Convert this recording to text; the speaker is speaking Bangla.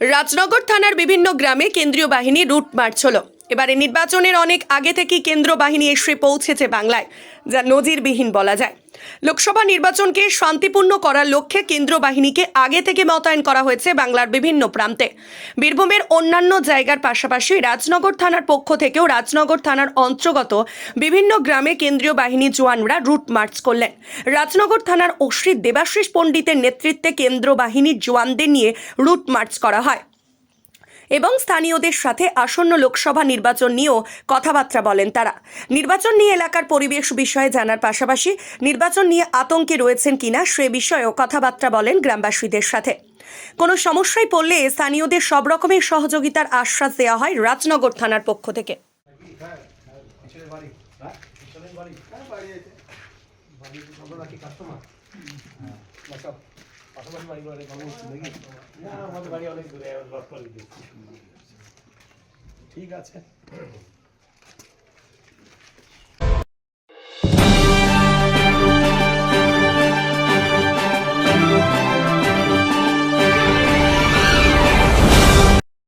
রাজনগর থানার বিভিন্ন গ্রামে কেন্দ্রীয় বাহিনী রুট মার্চ এবারে নির্বাচনের অনেক আগে থেকেই কেন্দ্র বাহিনী এসে পৌঁছেছে বাংলায়, যা নজিরবিহীন বলা যায়। লোকসভা নির্বাচনকে শান্তিপূর্ণ করার লক্ষ্যে কেন্দ্র বাহিনীকে আগে থেকে মোতায়েন করা হয়েছে বাংলার বিভিন্ন প্রান্তে। বীরভূমের অন্যান্য জায়গার পাশাপাশি রাজনগর থানার পক্ষ থেকেও রাজনগর থানার অন্তর্গত বিভিন্ন গ্রামে কেন্দ্রীয় বাহিনী জওয়ানরা রুট মার্চ করলেন। রাজনগর থানার অশ্রী দেবাশিস পণ্ডিতের নেতৃত্বে কেন্দ্র বাহিনীর জওয়ানদের নিয়ে রুট মার্চ করা হয়। এবং স্থানীয়দের সাথে আসন্ন লোকসভা নির্বাচন নিয়েও কথাবার্তা বলেন তারা। নির্বাচন নিয়ে এলাকার পরিবেশ বিষয়ে জানার পাশাপাশি নির্বাচন নিয়ে আতঙ্কে রয়েছেন কিনা সে বিষয়েও কথাবার্তা বলেন গ্রামবাসীদের সাথে। কোনো সমস্যায় পড়লে স্থানীয়দের সব রকমের সহযোগিতার আশ্বাস দেওয়া হয় রাজনগর থানার পক্ষ থেকে। হ্যাঁ পাশাপাশি বাড়ি অনেক ভালো নাকি না আমাদের বাড়ি অনেক দূরে ঠিক আছে।